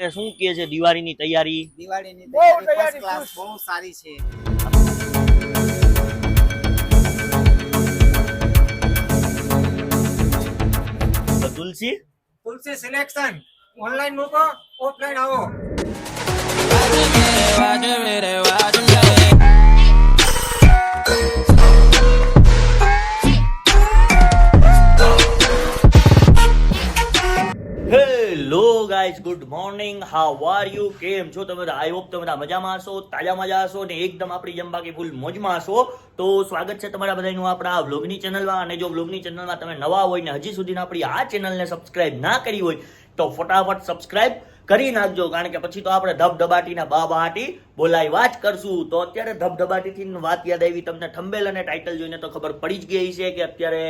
એ શું કહે છે? દિવાળીની તૈયારી? દિવાળીની તૈયારી તૈયારી ફર્સ્ટ ક્લાસ. બહુ સારી છે. તો તુલસી? તુલસી સિલેક્શન ઓનલાઈન મૂકો ઓફલાઈન આવો. Good morning how are you કેમ છો? તમે બધા? આઈ હોપ તમે બધા મજામાં હશો, તાજા મજા હશો ને એકદમ આપણી જેમ બાકી ફૂલ મોજમાં હશો. તો સ્વાગત છે તમારા બધાનું આપણા વ્લોગની ચેનલમાં અને જો વ્લોગની ચેનલમાં તમે નવા હોય ને હજી સુધી આપણી આ ચેનલને સબસ્ક્રાઇબ ના કરી હોય, તો ફટાફટ સબસ્ક્રાઇબ કરી નાખજો. કારણ કે પછી તો આપણે ધબધબાટીના બાબાટી બોલાય વાત કરશું. તો અત્યારે ધબધબાટીથી વાત યાદ આવી, તમને ઠંબેલ અને ટાઇટલ જોઈને તો ખબર પડી જ ગઈ છે કે અત્યારે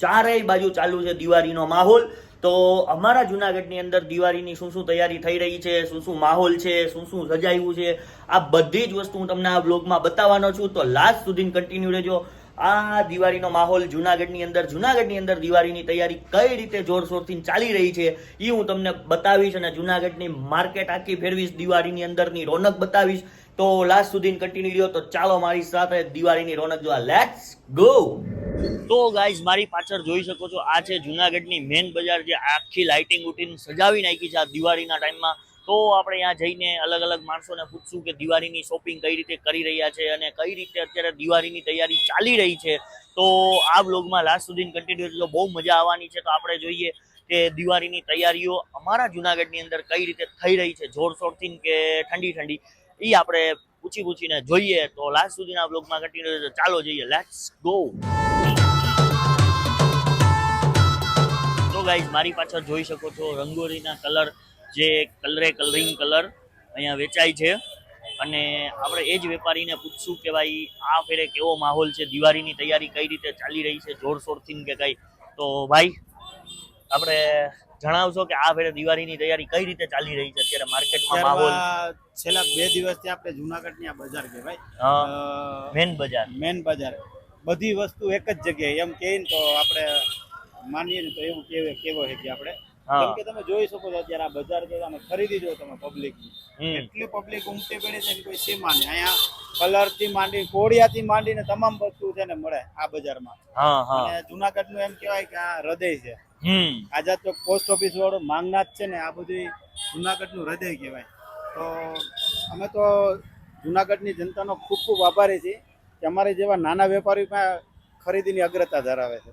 ચારેય બાજુ ચાલુ છે દિવાળીનો માહોલ. તો અમારા જુનાગઢની અંદર દિવાળીની શું શું તૈયારી થઈ રહી છે, શું શું માહોલ છે, શું શું સજાયું છે, આ બધી જ વસ્તુ હું તમને આ બ્લોગમાં બતાવવાનો છું. તો લાસ્ટ સુધી કન્ટિન્યુ રહેજો. આ દિવાળીનો માહોલ જુનાગઢની અંદર જુનાગઢની અંદર દિવાળીની તૈયારી કઈ રીતે જોરશોરથી ચાલી રહી છે એ હું તમને બતાવીશ અને જુનાગઢની માર્કેટ આખી ફેરવીશ, દિવાળીની અંદરની રોનક બતાવીશ. તો લાસ્ટ સુધી કન્ટિન્યુ રહ્યો. તો ચાલો મારી સાથે દિવાળીની રોનક જોવા. લેટ્સ ગો તો ગાઈઝ મારી પાછળ જોઈ શકો છો, આ છે જુનાગઢની મેન બજાર જે આખી લાઇટિંગ ઉઠીને સજાવી નાખી છે આ દિવાળીના ટાઈમમાં તો આપણે ત્યાં જઈને અલગ અલગ માણસોને પૂછશું કે દિવાળીની શોપિંગ કઈ રીતે કરી રહ્યા છે અને કઈ રીતે અત્યારે દિવાળીની તૈયારી ચાલી રહી છે. તો આ બ્લોગમાં લાસ્ટ સુધી કન્ટિન્યુ તો બહુ મજા આવવાની છે તો આપણે જોઈએ કે દિવાળીની તૈયારીઓ અમારા જુનાગઢની અંદર કઈ રીતે થઈ રહી છે, જોરશોરથી કે ઠંડી ઠંડી. એ આપણે પૂછી પૂછીને જોઈએ. તો લાસ્ટ સુધીના બ્લોગમાં કન્ટિન્યુ ચાલો જઈએ. લેટ્સ ગો ગાઈઝ મારી પાછળ જોઈ શકો છો રંગોળીના કલર જે કલરે કલરિંગ કલર અહીંયા વેચાય છે. અને આપણે એ જ વેપારીને પૂછશું કે ભાઈ આ ફેરે કેવો માહોલ છે? દિવાળીની તૈયારી કઈ રીતે ચાલી રહી છે? જોરશોરથી કે કઈ? તો ભાઈ આપણે જણાવશો કે આ ફેરે દિવાળીની તૈયારી કઈ રીતે ચાલી રહી છે? અત્યારે માર્કેટમાં માહોલ? છેલ્લા બે દિવસથી આપણે જુનાગઢની આ બજાર કહેવાય. મેન બજાર. મેન બજાર. બધી વસ્તુ એક જ જગ્યાએ. એમ કહીએ તો આપણે માનીએ ને તો એવું કેવે કેવો છે કે આપણે. કેમ કે તમે જોઈ શકો છો અત્યારે આ બજાર તો તમે ખરીદી જો તમે પબ્લિક એટલી પબ્લિક ઉમટી પડી છે ને કોઈ સીમા નહીં અહીંયા કલરથી માંડી કોડિયાથી માંડીને તમામ વસ્તુ છે ને મળે આ બજારમાં. અને જુનાગઢનું એમ કહેવાય કે આ હૃદય છે. આઝાદ ચોક પોસ્ટ ઓફિસ વાળો માંગનાથ છે ને આ બધું જુનાગઢનું હૃદય કહેવાય. તો અમે તો જુનાગઢની જનતાનો ખૂબ ખૂબ આભારી છીએ કે અમારે જેવા નાના વેપારીમાં ખરીદીની અગ્રતા ધરાવે છે.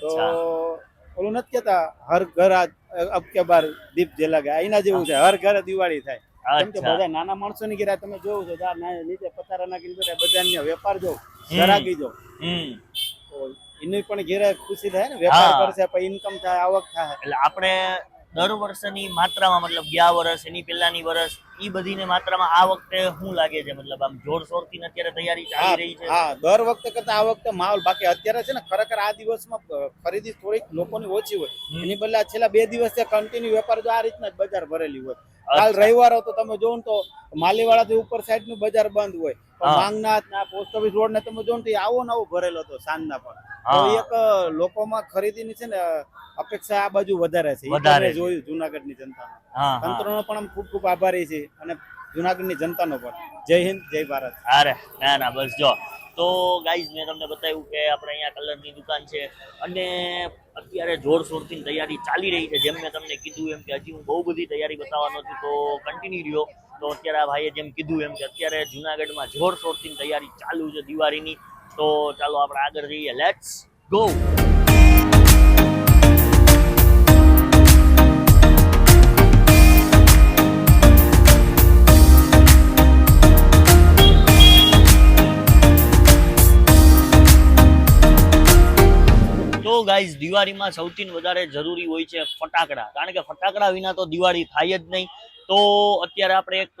તો ઓલું નથી કેતા હર ઘર અબ કે બાર દીપ જલાગે એના જેવું છે. હર ઘરે દિવાળી થાય. કેમ કે બધા નાના માણસો ની ઘેરા તમે જોવું છો ના- નીચે પથારા નાખીને બધા વેપાર જો. ગરાગી જો. એની પણ ઘેરા ખુશી થાય ને. વેપાર કરશે પછી ઇન્કમ થાય આવક થાય. એટલે આપણે દર વર્ષની માત્રામાં મતલબ ગયા વર્ષ એની પહેલાની વર્ષ એ બધીને માત્રામાં આ વખતે શું લાગે છે મતલબ આમ જોરશોરથી અત્યારે તૈયારી ચાલી રહી છે? હા દર વખતે કરતા આ વખતે માહોલ બાકી અત્યારે છે ને ખરેખર આ દિવસમાં ખરીદી થોડીક લોકોની ઓછી હોય. એની બદલે આ છેલ્લા બે દિવસ કન્ટિન્યુ વેપાર જો આ રીતના જ બજાર ભરેલી હોય. કાલ. રવિવાર હતો તમે જોવો તો માલીવાળા થી ઉપર સાઈડનું બજાર બંધ હોય. માંગનાથ ના પોસ્ટ ઓફિસ રોડ ને તમે જોવો ને તો આવો નવો ભરેલો હતો સાંજના પણ. તો. એક લોકોમાં ખરીદીની છે ને અપેક્ષા આ બાજુ વધારે છે. વધારે. જોયું જુનાગઢની હા તંત્રનો પણ ખૂબ ખૂબ આભારી છે અને જુનાગઢની જનતાનો પણ. જય હિન્દ જય ભારત. અરે ના ના બસ જો. તો ગાઈઝ મેં તમને બતાવ્યું કે આપણે અહીંયા કલરની દુકાન છે અને અત્યારે જોરશોરથી તૈયારી ચાલી રહી છે. જેમ મેં તમને કીધું એમ કે હજી હું બહુ બધી તૈયારી બતાવવાનો છું તો કન્ટિન્યુ રહ્યો. તો અત્યારે આ ભાઈએ જેમ કીધું એમ કે અત્યારે જુનાગઢમાં જોરશોરથી તૈયારી ચાલુ છે દિવાળીની. તો ચાલો આપણે આગળ જઈએ. લેટ્સ ગો ગાઈઝ દિવાળીમાં સૌથી વધારે જરૂરી હોય છે ફટાકડા. કારણ કે ફટાકડા વિના તો દિવાળી થાય જ નહીં. તો અત્યારે આપણે એક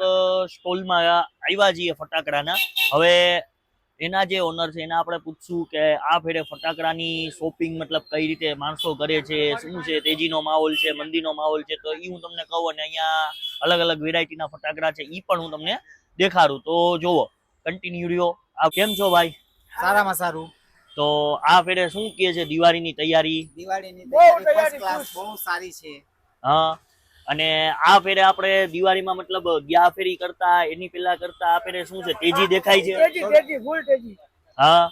સ્ટોલમાં આવ્યા છીએ ફટાકડાના. હવે એના જે ઓનર છે એના આપણે પૂછશું કે આ ફેરે ફટાકડાની શોપિંગ મતલબ કઈ રીતે માણસો કરે છે શું છે તેજીનો માહોલ છે મંદીનો માહોલ છે તો એ હું તમને કહું અને અહીંયા અલગ અલગ વેરાયટીના ફટાકડા છે એ પણ હું તમને દેખાડું. તો જુઓ કન્ટિન્યુ રહ્યો. આ કેમ છો ભાઈ? સારામાં સારું. તો આ ફેરે શું કહે છે દિવાળીની તૈયારી? દિવાળીની તૈયારી બહુ સારી છે. હા. અને આ ફેરે આપણે દિવાળીમાં મતલબ ગયા ફેરી કરતા એની પેલા કરતા આ ફેરે શું છે તેજી દેખાય છે? તેજી તેજી ફૂલ તેજી. હા.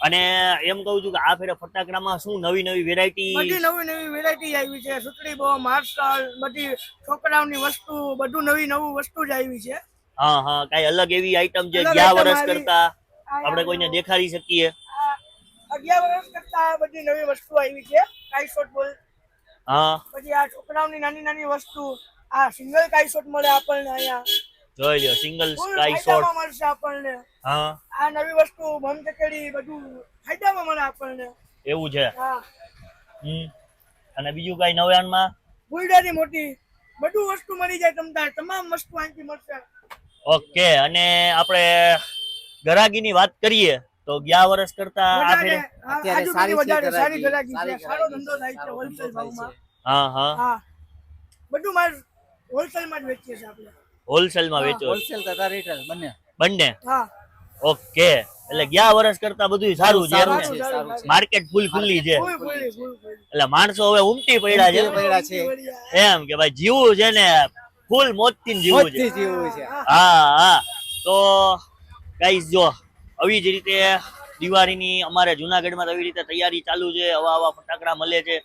અને એમ કહું છું કે આ ફેરે ફટાકડામાં શું નવી નવી વેરાયટી બધી નવી નવી વેરાયટી આવી છે. સુતળી બોમ્બ માર્શલ બધી છોકરાઓની વસ્તુ બધું નવી નવી વસ્તુ જ આવી છે. હા હા કઈ અલગ એવી આઈટમ જે ગયા વર્ષ કરતા આપણે કોઈને દેખાડી શકીએ. અગિયાર વર્ષ કરતા બધી નવી વસ્તુ આવી છે. કાઈશોટ બોલ હા. પછી આ છોકરાઓની નાની નાની વસ્તુ આ સિંગલ કાઈશોટ મળે આપણને અહીંયા. જોઈ લ્યો સિંગલ સ્કાય શોટ મળશે આપણને. હા. આ નવી વસ્તુ બમચકેડી બધું ફાયદામાં મળે આપણને. એવું છે. હા. હમ. અને બીજું કઈ નવ્યાણમાં? ફૂલડાની મોટી. બધું વસ્તુ મળી જાય તમતાર તમામ વસ્તુ અહીંથી મળશે. ઓકે અને આપણે ગરાગીની વાત કરીએ તો ગયા વર્ષ કરતા આ ફેરે અત્યારે સારી છે સારી ગરાગી, ગરાગી છે. સારો ધંધો થાય છે હોલસેલ ભાવમાં. હા હા. હા. બધું માલ હોલસેલમાં જ વેચીએ છીએ આપણે. હોલસેલમાં વેચો. હોલસેલ તથા રિટેલ બંને. બંને? હા. ઓકે. એટલે ગયા વર્ષ કરતા બધું સારું છે એમ સારું ને? છે, સારું છે. માર્કેટ ફૂલ ખુલ્લી છે. એટલે માણસો હવે ઉમટી પડ્યા છે. પડ્યા છે. એમ કે ભાઈ જીવવું છે ને ફૂલ મોજથી ને જીવું જીવવું છે. હા હા. તો ગાઈસ જો આવી જ રીતે દિવાળીની અમારે જુનાગઢમાં આવી રીતે તૈયારી ચાલુ છે હવા આવા ફટાકડા મળે છે.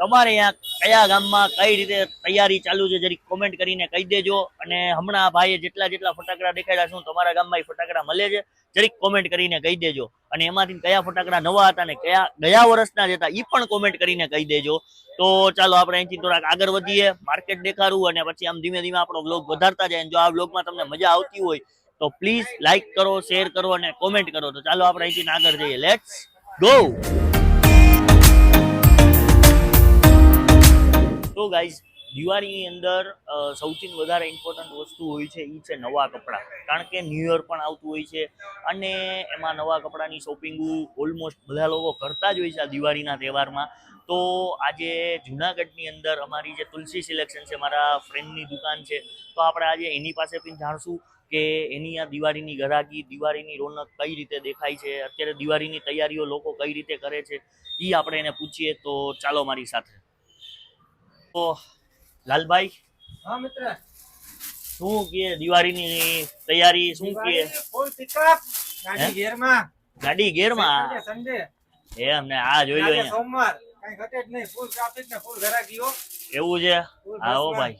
તમારે અહીંયા કયા ગામમાં કઈ રીતે તૈયારી ચાલુ છે, જરીક કોમેન્ટ કરીને કહી દેજો. અને હમણાં ભાઈએ જેટલા જેટલા ફટાકડા દેખાડ્યા શું તમારા ગામમાં એ ફટાકડા મળે છે, જરીક કોમેન્ટ કરીને કહી દેજો. અને એમાંથી કયા ફટાકડા નવા હતા ને કયા ગયા વર્ષના જ હતા એ પણ કોમેન્ટ કરીને કહી દેજો. તો ચાલો આપણે અહીંથી થોડાક આગળ વધીએ માર્કેટ દેખાડવું અને પછી આમ ધીમે ધીમે આપણો બ્લોગ વધારતા જાય. જો આ બ્લોગમાં તમને મજા આવતી હોય તો પ્લીઝ લાઈક કરો શેર કરો અને કોમેન્ટ કરો. તો ચાલો આપણે અહીંથી આગળ જઈએ. લેટ્સ ગો તો ગાઈઝ દિવાળીની અંદર સૌથી વધારે ઇમ્પોર્ટન્ટ વસ્તુ હોય છે એ છે નવા કપડાં. કારણ કે ન્યૂ યર પણ આવતું હોય છે અને એમાં નવા કપડાની શોપિંગ ઓલમોસ્ટ બધા લોકો કરતા જ હોય છે આ દિવાળીના તહેવારમાં. તો આજે જુનાગઢની અંદર અમારી જે તુલસી સિલેક્શન છે, મારા ફ્રેન્ડની દુકાન છે, તો આપણે આજે એની પાસે પણ જાણશું કે એની આ દિવાળીની ગરાગી દિવાળીની રોનક કઈ રીતે દેખાય છે અત્યારે દિવાળીની તૈયારીઓ લોકો કઈ રીતે કરે છે એ આપણે એને પૂછીએ તો ચાલો મારી સાથે. તો લાલભાઈ હા મિત્ર. શું કે દિવાળીની તૈયારી શું કે? ગાડી ગેરમાં ગાડી ગેરમાં સન્ડે એમ ને આ જોઈ લો સોમવાર. કઈ ઘટે જ નહીં ફૂલ ટ્રાફિક ને ફૂલ ઘરાકીઓ એવું છે? આવો ભાઈ.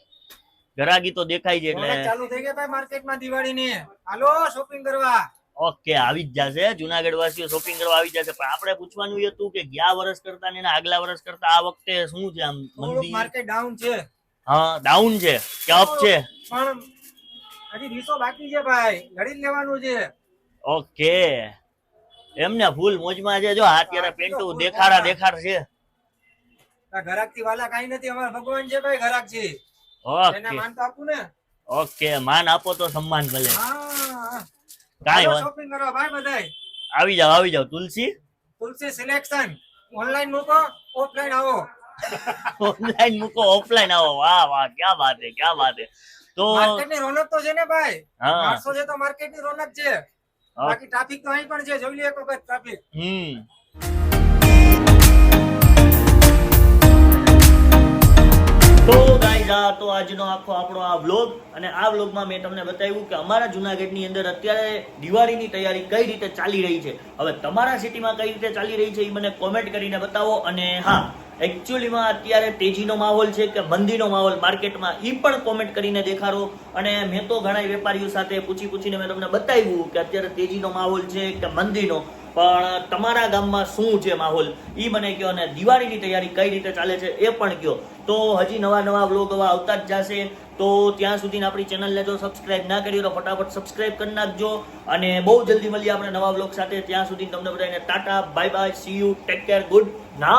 ગરાગી તો દેખાય છે એટલે. ચાલુ થઈ ગયા ભાઈ માર્કેટમાં દિવાળીની. હાલો શોપિંગ કરવા. ઓકે આવી જ જશે જુનાગઢ વાસીઓ શોપિંગ કરવા આવી જશે. પણ આપણે પૂછવાનું એ હતું કે ગયા વર્ષ કરતા ને આગલા વર્ષ કરતા આ વખતે શું છે આમ મંદી? માર્કેટ ડાઉન છે. હા ડાઉન છે. કે અપ છે? પણ હજી રીસો બાકી છે ભાઈ. લડી લેવાનું છે. ઓકે. એમને ફૂલ મોજમાં છે. જો અત્યારે પેન્ટો દેખાડા દેખાડ છે ઘરાકથી વાલા કઈ નથી. અમારા ભગવાન છે ભાઈ ઘરાક છે ઓકે. માન તો આપવું ને. ઓકે માન આપો તો સન્માન મળે કાઈ વાત શોપિંગ કરવા ભાઈ બધાય. આવી જાવ આવી જાવ તુલસી? તુલસી સિલેક્શન ઓનલાઈન મૂકો ઓફલાઈન આવો. ઓનલાઈન મૂકો ઓફલાઈન આવો. વાહ વાહ ક્યાં વાત હે ક્યાં વાત હે. તો માર્કેટની રોનક તો છે ને ભાઈ? હા. માણસો છે તો માર્કેટની રોનક છે. બાકી ટ્રાફિક તો અહીં પણ છે. જોઈ લે એક વખત ટ્રાફિક હમ. તો ગાઈઝ આ તો આજનો આખો આપણો આ વ્લોગ અને આ વ્લોગમાં મેં તમને બતાવ્યું કે અમારા જુનાગઢની અંદર અત્યારે દિવાળીની તૈયારી કઈ રીતે ચાલી રહી છે. હવે તમારા સિટીમાં કઈ રીતે ચાલી રહી છે એ મને કોમેન્ટ કરીને બતાવો. અને હા એકચ્યુઅલીમાં અત્યારે તેજીનો માહોલ છે કે મંદીનો માહોલ માર્કેટમાં એ પણ કોમેન્ટ કરીને દેખાડો. અને મેં તો ઘણા વેપારીઓ સાથે પૂછી પૂછીને મેં તમને બતાવ્યું કે અત્યારે તેજીનો માહોલ છે કે મંદીનો. પણ તમારા ગામમાં શું છે માહોલ? એ મને કહો અને દિવાળીની તૈયારી કઈ રીતે ચાલે છે એ પણ કહો તો હજી નવા નવા વ્લોગ હવે આવતા જ જશે. તો ત્યાં સુધી આપણી ચેનલને જો સબસ્ક્રાઇબ ના કરી તો ફટાફટ સબસ્ક્રાઇબ કરી નાખજો. અને બહુ જલ્દી મળીએ આપણે નવા વ્લોગ સાથે. ત્યાં સુધી તમને બધાને tata bye bye see you take care good ના